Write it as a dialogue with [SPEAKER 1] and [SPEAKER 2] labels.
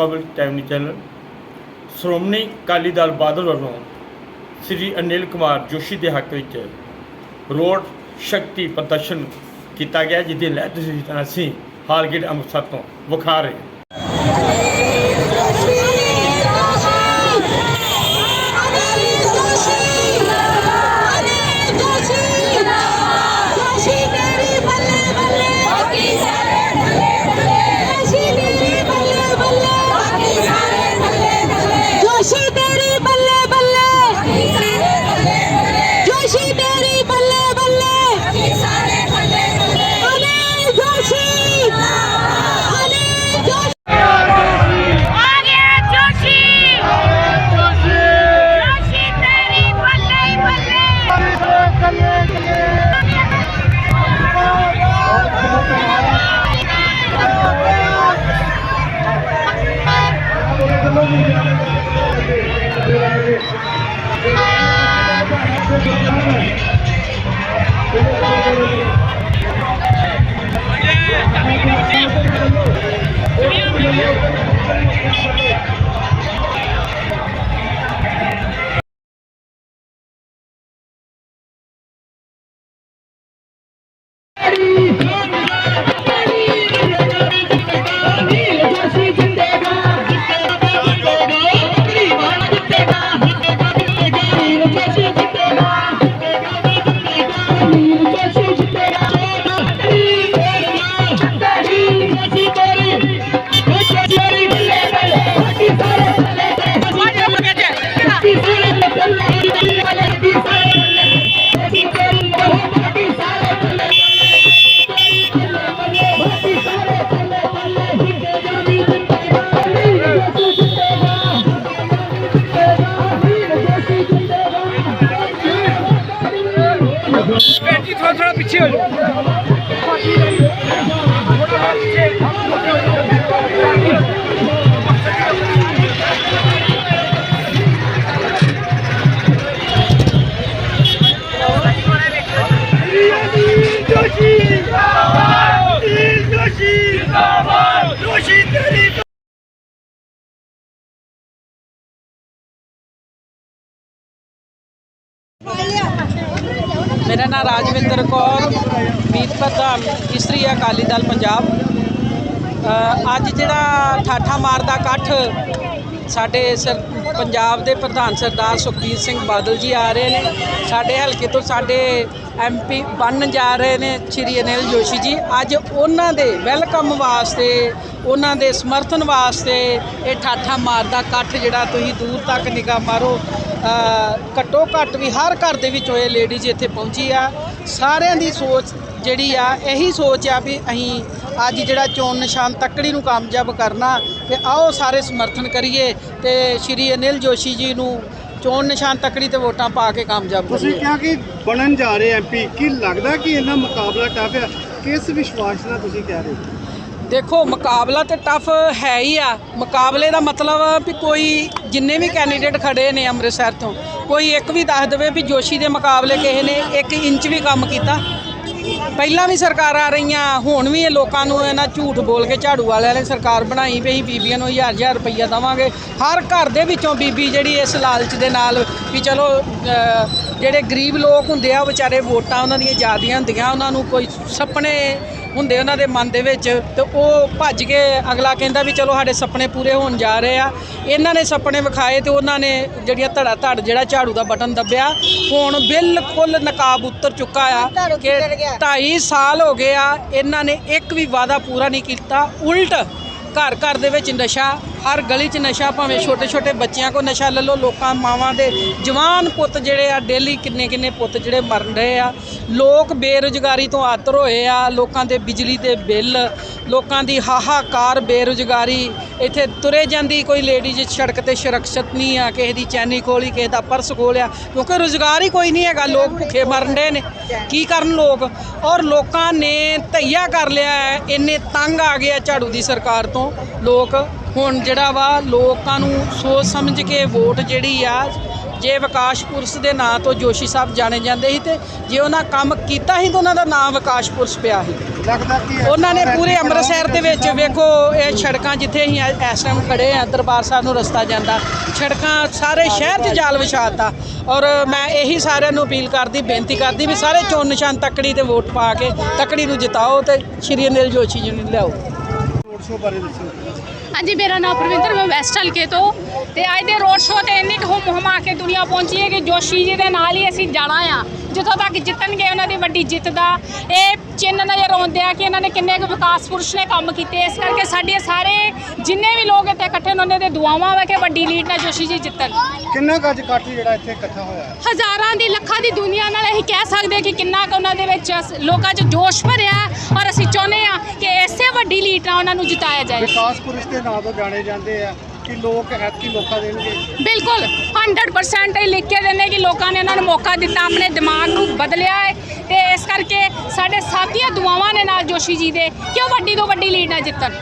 [SPEAKER 1] Public ਟਾਈਮੀ channel Shiromani Akali Dal Badal ਵੱਲੋਂ ਸ੍ਰੀ ਅਨਿਲ ਕੁਮਾਰ ਜੋਸ਼ੀ ਦੇ ਹੱਕ ਵਿੱਚ ਰੋਡ ਸ਼ਕਤੀ ਪ੍ਰਦਰਸ਼ਨ ਕੀਤਾ ਗਿਆ ਜਿਹਦੇ ਲੈ ਤੁਸੀਂ ਅਸੀਂ ਹਾਲਗੇਟ ਅੰਮ੍ਰਿਤਸਰ ਤੋਂ ਵਿਖਾ ਰਹੇ
[SPEAKER 2] Ready! ਪਿੱਛੇ ਹੋ ਜਾਓ Valeu!
[SPEAKER 3] ਮੇਰਾ ਨਾਮ ਰਾਜਵਿੰਦਰ ਕੌਰ, ਮੀਤ ਪ੍ਰਧਾਨ ਇਸਤਰੀ ਅਕਾਲੀ ਦਲ ਪੰਜਾਬ। ਅੱਜ ਜਿਹੜਾ ਠਾਠਾ ਮਾਰਦਾ ਇਕੱਠ ਸਾਡੇ ਸਰ ਪੰਜਾਬ ਦੇ ਪ੍ਰਧਾਨ ਸਰਦਾਰ ਸੁਖਬੀਰ ਸਿੰਘ ਬਾਦਲ ਜੀ ਆ ਰਹੇ ਨੇ। ਸਾਡੇ ਹਲਕੇ ਤੋਂ ਸਾਡੇ ਐਮਪੀ ਬਣਨ ਜਾ ਰਹੇ ਨੇ ਸ਼੍ਰੀ ਅਨਿਲ ਜੋਸ਼ੀ ਜੀ। ਅੱਜ ਉਹਨਾਂ ਦੇ ਵੈਲਕਮ ਵਾਸਤੇ, ਉਹਨਾਂ ਦੇ ਸਮਰਥਨ ਵਾਸਤੇ ਇਹ ਠਾਠਾ ਮਾਰਦਾ ਇਕੱਠ ਜਿਹੜਾ ਤੁਸੀਂ ਦੂਰ ਤੱਕ ਨਿਗਾਹ ਮਾਰੋ। ਘੱਟੋ ਘੱਟ ਵੀ ਹਰ ਘਰ ਦੇ ਵਿੱਚ ਹੋਏ ਲੇਡੀਜ਼ ਇੱਥੇ ਪਹੁੰਚੀ ਆ। ਸਾਰਿਆਂ ਦੀ ਸੋਚ ਜਿਹੜੀ ਆ, ਇਹੀ ਸੋਚ ਆ ਵੀ ਅਸੀਂ ਅੱਜ ਜਿਹੜਾ ਚੋਣ ਨਿਸ਼ਾਨ ਤੱਕੜੀ ਨੂੰ ਕਾਮਯਾਬ ਕਰਨਾ ਤੇ ਆਓ ਸਾਰੇ ਸਮਰਥਨ ਕਰੀਏ ਤੇ ਸ਼੍ਰੀ ਅਨਿਲ ਜੋਸ਼ੀ ਜੀ ਨੂੰ ਚੋਣ ਨਿਸ਼ਾਨ ਤੱਕੜੀ ਤੇ ਵੋਟਾਂ ਪਾ ਕੇ ਕਾਮਯਾਬ
[SPEAKER 4] ਤੁਸੀਂ ਕਿਹਾ ਕਿ ਬਣਨ ਜਾ ਰਹੇ ਐਮਪੀ ਕੀ ਲੱਗਦਾ ਕਿ ਇਹਨਾਂ ਮੁਕਾਬਲਾ ਟਫ ਹੈ? ਕਿਸ ਵਿਸ਼ਵਾਸ ਨਾਲ ਤੁਸੀਂ ਕਹਿ ਰਹੇ ਹੋ?
[SPEAKER 3] ਦੇਖੋ ਮੁਕਾਬਲਾ ਤੇ ਟਫ ਹੈ ਹੀ ਆ। ਮੁਕਾਬਲੇ ਦਾ ਮਤਲਬ ਵੀ ਕੋਈ ਜਿੰਨੇ ਵੀ ਕੈਂਡੀਡੇਟ ਖੜੇ ਨੇ ਅੰਮ੍ਰਿਤਸਰ ਤੋਂ ਕੋਈ ਇੱਕ ਵੀ ਦੱਸ ਦੇਵੇ ਵੀ ਜੋਸ਼ੀ ਦੇ ਮੁਕਾਬਲੇ ਕਿਸੇ ਨੇ 1 ਇੰਚ ਵੀ ਕੰਮ ਕੀਤਾ। ਪਹਿਲਾਂ ਵੀ ਸਰਕਾਰਾਂ ਆ ਰਹੀਆਂ, ਹੁਣ ਵੀ ਇਹ ਲੋਕਾਂ ਨੂੰ ਇਹਨਾਂ ਝੂਠ ਬੋਲ ਕੇ ਝਾੜੂ ਵਾਲਿਆਂ ਨੇ ਸਰਕਾਰ ਬਣਾਈ ਵੀ ਅਸੀਂ ਬੀਬੀਆਂ ਨੂੰ ਹਜ਼ਾਰ ਹਜ਼ਾਰ ਰੁਪਈਆ ਦੇਵਾਂਗੇ। ਹਰ ਘਰ ਦੇ ਵਿੱਚੋਂ ਬੀਬੀ ਜਿਹੜੀ ਇਸ ਲਾਲਚ ਦੇ ਨਾਲ ਵੀ ਚਲੋ ਜਿਹੜੇ ਗਰੀਬ ਲੋਕ ਹੁੰਦੇ ਆ, ਉਹ ਵਿਚਾਰੇ ਵੋਟਾਂ ਉਹਨਾਂ ਦੀਆਂ ਜ਼ਿਆਦੀਆਂ ਹੁੰਦੀਆਂ, ਉਹਨਾਂ ਨੂੰ ਕੋਈ ਸੁਪਨੇ ਹੁੰਦੇ ਉਹਨਾਂ ਦੇ ਮਨ ਦੇ ਵਿੱਚ ਤੇ ਉਹ ਭੱਜ ਕੇ ਅਗਲਾ ਕਹਿੰਦਾ ਵੀ ਚਲੋ ਸਾਡੇ ਸੁਪਨੇ ਪੂਰੇ ਹੋਣ ਜਾ ਰਹੇ ਆ। ਇਹਨਾਂ ਨੇ ਸੁਪਨੇ ਵਿਖਾਏ ਤੇ ਉਹਨਾਂ ਨੇ ਜਿਹੜੀਆਂ ਧੜਾ ਧੜ ਜਿਹੜਾ ਝਾੜੂ ਦਾ ਬਟਨ ਦੱਬਿਆ ਹੁਣ ਬਿਲਕੁਲ ਨਕਾਬ ਉੱਤਰ ਚੁੱਕਾ ਆ ਕਿ 2.5 ਸਾਲ ਹੋ ਗਏ ਆ ਇਹਨਾਂ ਨੇ ਇੱਕ ਵੀ ਵਾਅਦਾ ਪੂਰਾ ਨਹੀਂ ਕੀਤਾ। ਉਲਟ ਘਰ ਘਰ ਦੇ ਵਿੱਚ ਨਸ਼ਾ ਹਰ ਗਲੀ 'ਚ ਨਸ਼ਾ ਭਾਵੇਂ ਛੋਟੇ ਛੋਟੇ ਬੱਚਿਆਂ ਕੋ ਨਸ਼ਾ ਲੈ ਲਓ, ਲੋਕਾਂ ਮਾਵਾਂ ਦੇ ਜਵਾਨ ਪੁੱਤ ਜਿਹੜੇ ਆ, ਡੇਲੀ ਕਿੰਨੇ ਕਿੰਨੇ ਪੁੱਤ ਜਿਹੜੇ ਮਰਨ ਰਹੇ ਆ। ਲੋਕ ਬੇਰੁਜ਼ਗਾਰੀ ਤੋਂ ਆਤਰ ਹੋਏ ਆ, ਲੋਕਾਂ ਦੇ ਬਿਜਲੀ ਦੇ ਬਿੱਲ, ਲੋਕਾਂ ਦੀ ਹਾਹਾਕਾਰ ਬੇਰੁਜ਼ਗਾਰੀ। ਇੱਥੇ ਤੁਰੇ ਜਾਂਦੀ ਕੋਈ ਲੇਡੀਜ਼ ਸੜਕ ਤੇ ਸੁਰੱਖਿਅਤ ਨਹੀਂ ਆ, ਕਿਸੇ ਦੀ ਚੈਨੀ ਖੋਲੀ, ਕਿਸੇ ਦਾ ਪਰਸ ਖੋਲਿਆ। ਕਿਉਂਕਿ ਰੁਜ਼ਗਾਰ ਹੀ ਕੋਈ ਨਹੀਂ ਹੈਗਾ, ਲੋਕ ਭੁੱਖੇ ਮਰਨ ਦੇ ਨੇ। ਕੀ ਕਰਨ ਲੋਕ? ਔਰ ਲੋਕਾਂ ਨੇ ਧਈਆ ਕਰ ਲਿਆ ਹੈ, ਇੰਨੇ ਤੰਗ ਆ ਗਏ ਆ ਝਾੜੂ ਦੀ ਸਰਕਾਰ ਤੋਂ। ਲੋਕ ਹੁਣ ਜਿਹੜਾ ਵਾ ਲੋਕਾਂ ਨੂੰ ਸੋਚ ਸਮਝ ਕੇ ਵੋਟ ਜਿਹੜੀ ਆ ਜੇ ਵਿਕਾਸ ਪੁਰਸ਼ ਦੇ ਨਾਂ ਤੋਂ ਜੋਸ਼ੀ ਸਾਹਿਬ ਜਾਣੇ ਜਾਂਦੇ ਸੀ ਤੇ ਜੇ ਉਹਨਾਂ ਕੰਮ ਕੀਤਾ ਸੀ ਤਾਂ ਉਹਨਾਂ ਦਾ ਨਾਮ ਵਿਕਾਸ ਪੁਰਸ਼ ਪਿਆ ਸੀ।
[SPEAKER 4] ਲੱਗਦਾ ਕਿ ਇਸ
[SPEAKER 3] ਉਹਨਾਂ ਨੇ ਪੂਰੇ ਅੰਮ੍ਰਿਤਸਰ ਦੇ ਵਿੱਚ ਵੇਖੋ ਇਹ ਸੜਕਾਂ ਜਿੱਥੇ ਅਸੀਂ ਇਸ ਟਾਈਮ ਖੜੇ ਆ ਦਰਬਾਰ ਸਾਹਿਬ ਨੂੰ ਰਸਤਾ ਜਾਂਦਾ ਸੜਕਾਂ ਸਾਰੇ ਸ਼ਹਿਰ 'ਚ ਜਾਲ ਵਿਛਾਤਾ। ਔਰ ਮੈਂ ਇਹੀ ਸਾਰਿਆਂ ਨੂੰ ਅਪੀਲ ਕਰਦੀ ਬੇਨਤੀ ਕਰਦੀ ਵੀ ਸਾਰੇ ਚੋਣ ਨਿਸ਼ਾਨ ਤੱਕੜੀ ਤੇ ਵੋਟ ਪਾ ਕੇ ਤੱਕੜੀ ਨੂੰ ਜਿਤਾਓ ਤੇ ਸ਼੍ਰੀ ਅਨਿਲ ਜੋਸ਼ੀ ਜੀ ਨੂੰ ਲਿਆਓ।
[SPEAKER 4] ਰੋਡ ਸ਼ੋਅ ਬਾਰੇ ਦੱਸੋ।
[SPEAKER 5] ਹਾਂਜੀ ਮੇਰਾ ਨਾਮ ਪ੍ਰਵਿੰਦਰ ਮੈਂ ਵੈਸਟ ਹਲਕੇ ਤੋਂ। ਤੇ ਅੱਜ ਦੇ ਰੋਡ ਸ਼ੋਅ ਤੇ ਇੰਨੀ ਕੁ ਹੁਮ ਕੇ ਦੁਨੀਆ ਪਹੁੰਚੀ ਹੈ ਕਿ ਜੋਸ਼ੀ ਜੀ ਦੇ ਨਾਲ ਹੀ ਅਸੀਂ ਜਾਣਾ ਆ। ਜਿੱਥੋਂ ਤੱਕ ਜਿੱਤਣਗੇ ਉਹਨਾਂ ਦੀ ਵੱਡੀ ਜਿੱਤ ਦਾ ਇਹ ਚਿੰਨ੍ਹ ਨਜ਼ਰ ਆਉਂਦੇ ਆ ਕਿ ਇਹਨਾਂ ਨੇ ਕਿੰਨੇ ਕੁ ਵਿਕਾਸ ਪੁਰਸ਼ ਨੇ ਕੰਮ ਕੀਤੇ। ਇਸ ਕਰਕੇ ਸਾਡੇ ਸਾਰੇ ਜਿੰਨੇ ਵੀ ਲੋਕ ਇੱਥੇ ਇਕੱਠੇ ਨੇ ਉਹਨਾਂ ਦੇ ਦੁਆਵਾਂ ਵਾ ਕਿ ਵੱਡੀ ਲੀਡ ਨਾਲ ਜੋਸ਼ੀ ਜੀ ਜਿੱਤਣ।
[SPEAKER 4] ਕਿੰਨਾ ਕੁ ਅੱਜ ਇਕੱਠ ਜਿਹੜਾ ਇੱਥੇ ਇਕੱਠਾ ਹੋਇਆ ਹੈ?
[SPEAKER 5] ਹਜ਼ਾਰਾਂ ਦੀ ਲੱਖਾਂ ਦੀ ਦੁਨੀਆ ਨਾਲ ਅਸੀਂ ਕਹਿ ਸਕਦੇ ਹਾਂ ਕਿ ਕਿੰਨਾ ਕੁ ਉਹਨਾਂ ਦੇ ਵਿੱਚ ਲੋਕਾਂ 'ਚ ਜੋਸ਼ ਭਰਿਆ। ਹੈ ਔਰ ਅਸੀਂ ਚਾਹੁੰਦੇ ਆ ਕਿ ਇਸੇ ਵੱਡੀ ਲੀਡ ਨਾਲ ਉਹਨਾਂ ਨੂੰ ਜਿਤਾਇਆ ਜਾਏ।
[SPEAKER 4] ਵਿਕਾਸ ਪੁਰਸ਼ ਦੇ ਨਾਂ ਤੋਂ ਜਾਣੇ ਜਾਂਦੇ ਆ ਕਿ ਲੋਕ ਐਤਕੀ ਮੌਕਾ ਦੇਣਗੇ?
[SPEAKER 5] ਬਿਲਕੁਲ 100% ਇਹ ਲਿਖ ਕੇ ਦਿੰਦੇ ਕਿ ਲੋਕਾਂ ਨੇ ਇਹਨਾਂ ਨੂੰ ਮੌਕਾ ਦਿੱਤਾ, ਆਪਣੇ ਦਿਮਾਗ ਨੂੰ ਬਦਲਿਆ ਹੈ ਤੇ ਇਸ ਕਰਕੇ ਸਾਡੇ ਸਾਥੀਆਂ, ਦੁਆਵਾਂ ਨੇ ਨਾਲ ਜੋਸ਼ੀ ਜੀ ਦੇ ਕਿ ਉਹ ਵੱਡੀ ਤੋਂ ਵੱਡੀ ਲੀਡ ਨਾਲ ਜਿੱਤਣ?